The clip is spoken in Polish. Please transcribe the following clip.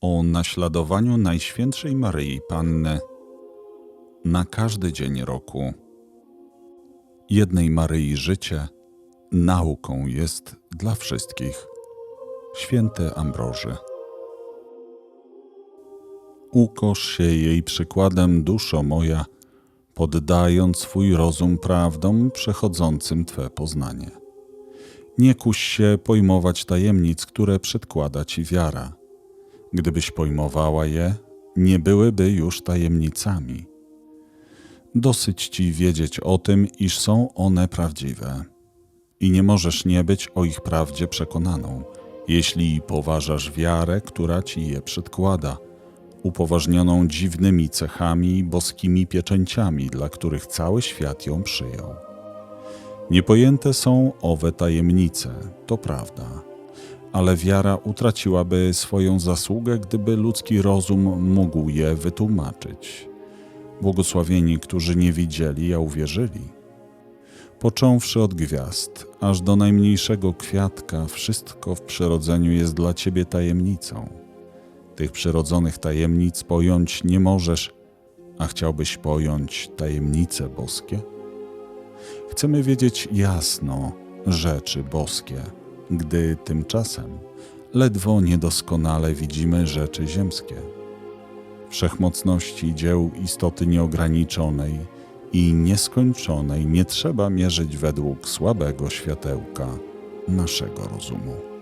o naśladowaniu Najświętszej Maryi Panny na każdy dzień roku. Jednej Maryi życie nauką jest dla wszystkich. Święty Ambroży. Ukosz się jej przykładem, duszo moja, poddając swój rozum prawdom przechodzącym Twe poznanie. Nie kuś się pojmować tajemnic, które przedkłada Ci wiara. Gdybyś pojmowała je, nie byłyby już tajemnicami. Dosyć Ci wiedzieć o tym, iż są one prawdziwe. I nie możesz nie być o ich prawdzie przekonaną, jeśli poważasz wiarę, która Ci je przedkłada, upoważnioną dziwnymi cechami i boskimi pieczęciami, dla których cały świat ją przyjął. Niepojęte są owe tajemnice, to prawda, ale wiara utraciłaby swoją zasługę, gdyby ludzki rozum mógł je wytłumaczyć. Błogosławieni, którzy nie widzieli, a uwierzyli. Począwszy od gwiazd, aż do najmniejszego kwiatka, wszystko w przyrodzeniu jest dla ciebie tajemnicą. Tych przyrodzonych tajemnic pojąć nie możesz, a chciałbyś pojąć tajemnice boskie? Chcemy wiedzieć jasno rzeczy boskie, gdy tymczasem ledwo niedoskonale widzimy rzeczy ziemskie. Wszechmocności dzieł istoty nieograniczonej i nieskończonej nie trzeba mierzyć według słabego światełka naszego rozumu.